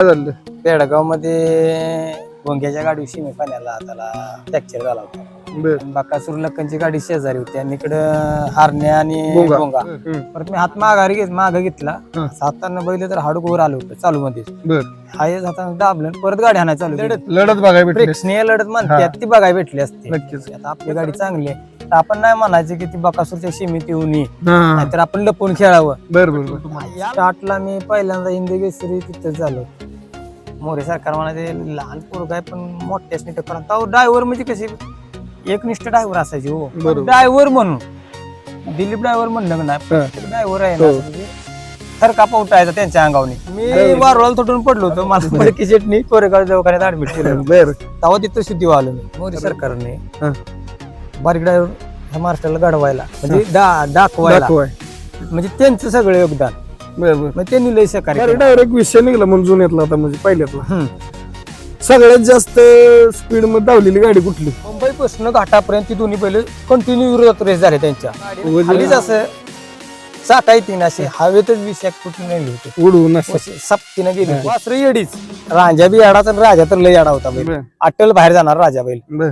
झालं? पेडगावमध्ये भोंग्याच्या गाडी शिमे पाण्याला त्याला फ्रॅक्चर झाला होता. बर. बाकासूर लक्कनची गाडी शेजारी होती आणि इकडं हारण्या आणि भोंगा. भोंगा. हम्म. परत मी हात माघारी घेत माग घेतला. हा. हातानं बघितलं तर हाडूक वर आलं होतं चालू मध्ये बर. हाय हातानं दाबलं आणि परत गाडी हाणायला चालू केली. लढत भेटली प्रेक्षणीय लढत म्हणतात ती बघायला भेटली असते. नक्कीच. आता आपली गाडी चांगली आहे. तर आपण नाही म्हणायचं की ती बकासूरच्या सीमेत येऊ नये हा. नाहीतर आपण लपून खेळावं. बर बर बर. स्टार्टला मी पहिल्यांदा हिंदी केसरी तिथं झालो. मोरे सरकार म्हणायचे लहान पोरग आहे पण मोठ्याच निष्ठ करा तो ड्रायव्हर म्हणजे कशी? एक निष्ठ ड्रायव्हर असायची हो. बरोबर. ड्रायव्हर म्हणून. दिलीप ड्रायव्हर म्हणलं हा. ड्रायव्हर आहे ना हो. म्हणजे थरका पावटायचा त्यांच्या अंगावनी मी बरोबर. वारवाला तुटून पडलो होतो मला बडकी शेटनी कोरेगाव दवाखान्यात ऍडमिट केलं. बर. तेव्हा तिथं शुद्धी आलो मी मोदी सरकारने हा. बारीक ड्रायव्हर महाराष्ट्राला घडवायला म्हणजे डा- दाखवायला. दाखवाय. म्हणजे त्यांचं सगळं योगदान. बर बर. मग त्यांनी लय सहकार्य बरं केलं. डायरेक्ट विषय निघला म्हणून जुन्यातला आता म्हणजे पहिल्यातला. हम्म. सगळ्यात जास्त स्पीडमध्ये धावलेली गाडी कुठली? मुंबईपासून घाटापर्यंत ती दोन्ही पहिले कंटिन्यू विरोधात रेस झाले त्यांच्या. खालीच असं साठा येतील असे. हवेतच वीस एक फुट नेली होती. उडवून असं सप्तीनं गेली. वासरं येडीच. राजा बी येडाच आणि राजा तर लय येडा होता बैल. बर. अट्टल बाहेर जाणार राजा बैल. बर.